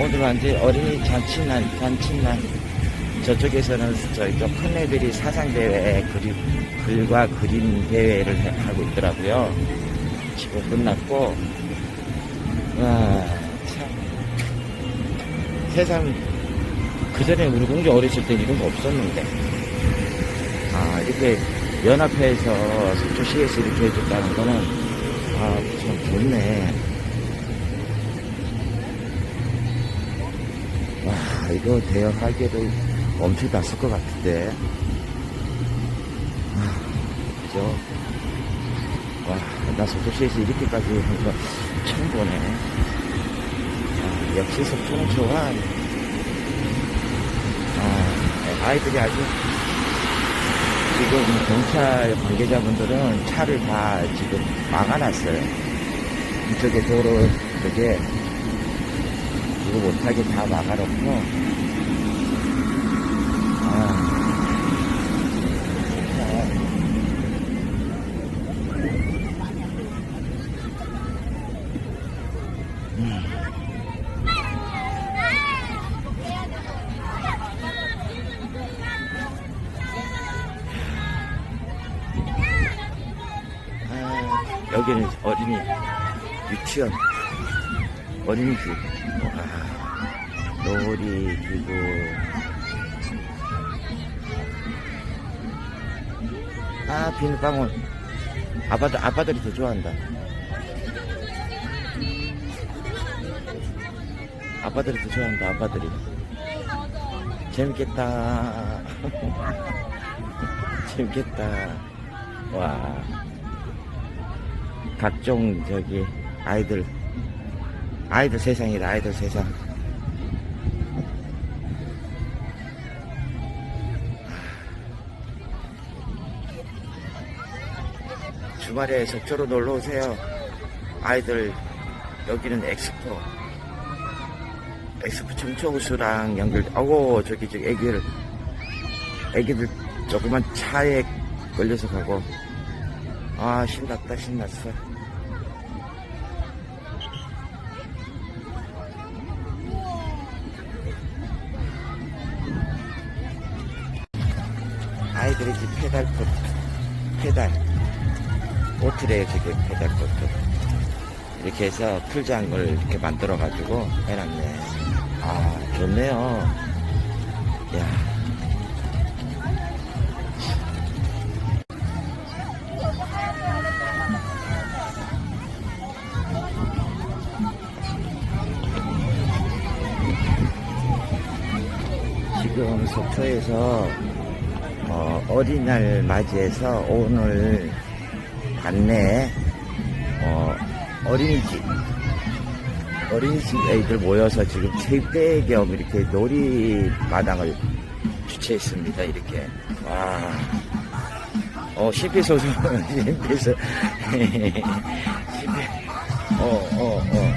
오늘 완전 어린이 잔치날, 잔치날. 저쪽에서는 저희 또큰 애들이 사상대회 그림, 글과 그림 대회를 해- 하고 있더라고요. 지금 끝났고, 와, 참. 세상, 그 전에 우리 공주 어렸을 때 이런 거 없었는데. 아, 이렇게 연합회에서 속초시에서 이렇게 해줬다는 거는, 아, 참 좋네. 와, 이거 대여하기에도 엄청 났을 것 같은데. 아, 그죠? 와, 나 속도시에서 이렇게까지 한 거 처음 보네. 아, 역시 속도는 좋아. 아, 아이들이 아주 지금 경찰 관계자분들은 차를 다 지금 막아놨어요. 이쪽에 도로 쪽에 이거 못하게 다 막아놓고. 아, 아, 여기는 어린이 유치원 어린이집 아, 놀이기구 아 비눗방울. 아빠들 아빠들이 더 좋아한다. 아빠들이 더 좋아한다 아빠들이. 재밌겠다. 재밌겠다. 와. 각종 저기 아이들 아이들 세상이다 아이들 세상. 주말에 속초로 놀러 오세요. 아이들 여기는 엑스포. 엑스포 청초호수랑 연결 아고 저기 저기 애기들. 애기들 조그만 차에 걸려서 가고. 아 신났다 신났어 집 페달 포트 페달. 보트래요 저게 페달 보트 이렇게 해서 풀장을 이렇게 만들어 가지고 해놨네. 아 좋네요. 야. 지금 속초에서 어, 어린날 맞이해서 오늘 안내 어, 어린이집 어린이집 애들 모여서 지금 체육대회 겸 이렇게 놀이 마당을 주최했습니다 이렇게 와 어, 심폐소생, 심폐소, 심폐, 어, 어, 어.